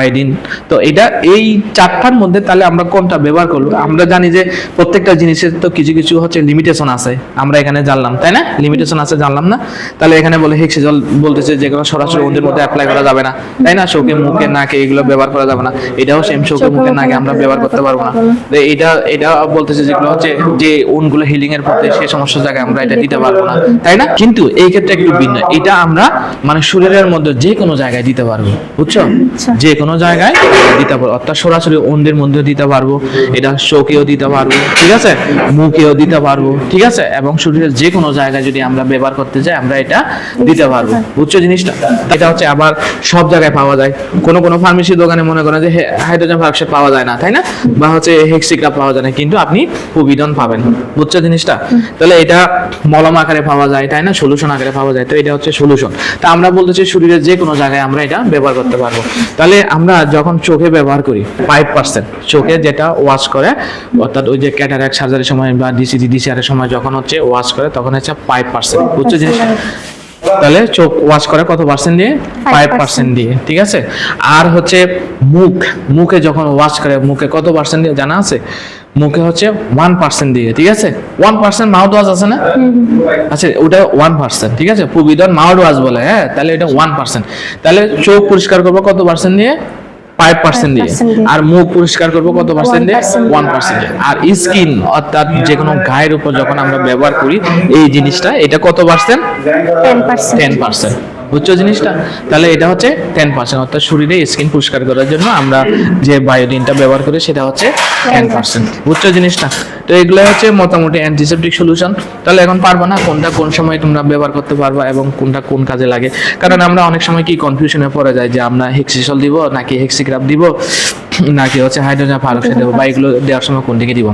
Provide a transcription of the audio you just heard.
Iodine. তো এটা এই চারটার মধ্যে তাহলে আমরা কোনটা ব্যবহার করব? আমরা জানি যে প্রত্যেকটা জিনিসের তো কিছু কিছু হচ্ছে লিমিটেশন আছে। আমরা এখানে জানলাম তাই না? লিমিটেশন আছে জানলাম না? তাহলে এখানে বলে হেক্সিজল বলতেছে যেগুলো সরাসরি ওদের মধ্যে অ্যাপ্লাই করা যাবে না। তাই না? চোখে মুখে নাকে এগুলো ব্যবহার করা যাবে না। এটাও সেম চোখে মুখে নাকে আমরা ব্যবহার করতে পারব না। এটা এটা বলতেছে যেগুলো হচ্ছে যে উনগুলো হিলিং এর পথে সেই সমস্ত জায়গায় আমরা এটা দিতে পারব না। তাই না? কিন্তু এই ক্ষেত্রে একটু ভিন্ন। এটা আমরা মানে শরীরের মধ্যে যে কোনো জায়গায় দিতে পারব। বুঝছ? আচ্ছা। যে কোনো জায়গায় দিতে পারব। অর্থাৎ সরাসরি অন্যের মধ্যে দিতে পারব। এটা চোখেও দিতে পারব, ঠিক আছে? মুখেও দিতে পারব, ঠিক আছে? এবং শরীরের যে কোনো জায়গায় যদি আমরা ব্যবহার করতে চাই আমরা এটা দিতে পারব। বুঝছ জিনিসটা? এটা হচ্ছে আবার সব জায়গায় পাওয়া যায়। কোনো কোনো ফার্মেসি দোকানে মনে করেন যে হাইড্রোজেন পারক্সাইড পাওয়া যায় না, তাই না? বা হচ্ছে হেক্সিক্রাপ পাওয়া যায় না, কিন্তু আপনি পুবিডন পাবেন। বুঝছ জিনিসটা? তাহলে এটা মলম আকারে পাওয়া যায়, তাই না? সলিউশন আকারে পাওয়া যায়। তো এটা হচ্ছে সলিউশন তা আমরা বলতেছি শরীরের যে কোনো জায়গায় আমরা এটা ব্যবহার করতে পারব। তাহলে আমরা যখন চোখে ব্যবহার করি ফাইভ পার্সেন্ট চোখে যেটা ওয়াশ করে, অর্থাৎ ওই যে ক্যাটারাক সার্জারির সময় বা ডিসিডি ডিসিআর এর সময় যখন হচ্ছে ওয়াশ করে, তখন হচ্ছে ফাইভ পার্সেন্ট বুঝছ জিনিস তাহলে চোখ ওয়াশ করে কত পার্সেন্ট দিয়ে? ফাইভ পার্সেন্ট দিয়ে, ঠিক আছে? আর হচ্ছে মুখ, মুখে যখন ওয়াশ করে, মুখে কত পার্সেন্ট দিয়ে জানা আছে? মুখে হচ্ছে ওয়ান পার্সেন্ট দিয়ে ঠিক আছে? ওয়ান পার্সেন্ট মাউথ ওয়াশ আছে না? আচ্ছা ওটা ওয়ান পার্সেন্ট ঠিক আছে? পুবিদন মাউথ ওয়াশ বলে হ্যাঁ? তাহলে এটা ওয়ান পার্সেন্ট তাহলে চোখ পরিষ্কার করব কত পার্সেন্ট দিয়ে? ফাইভ পার্সেন্ট দিয়ে। আর মুখ পরিষ্কার করব কত পার্সেন্ট দিয়ে? ওয়ান পার্সেন্ট আর স্কিন অর্থাৎ যে কোনো গায়ের উপর যখন আমরা ব্যবহার করি এই জিনিসটা এটা কত পার্সেন্ট টেন পার্সেন্ট বুঝছ জিনিসটা? তাহলে এটা হচ্ছে টেন পার্সেন্ট অর্থাৎ শরীরে স্কিন পরিষ্কার করার জন্য আমরা যে বায়োডিনটা ব্যবহার করি সেটা হচ্ছে টেন পার্সেন্ট বুঝছ জিনিসটা? তো এগুলো হচ্ছে মোটামুটি অ্যান্টিসেপটিক সলিউশন তাহলে এখন পারবা না কোনটা কোন সময় তোমরা ব্যবহার করতে পারবা এবং কোনটা কোন কাজে লাগে। কারণ আমরা অনেক সময় কি কনফিউশনে পড়ে যায় যে আমরা হেক্সিসল দিব নাকি হেক্সিগ্রাফ দিব নাকি হচ্ছে হাইড্রোজেন পারক্সাইড দেবো বা এগুলো দেওয়ার সময় কোন দিকে দিব।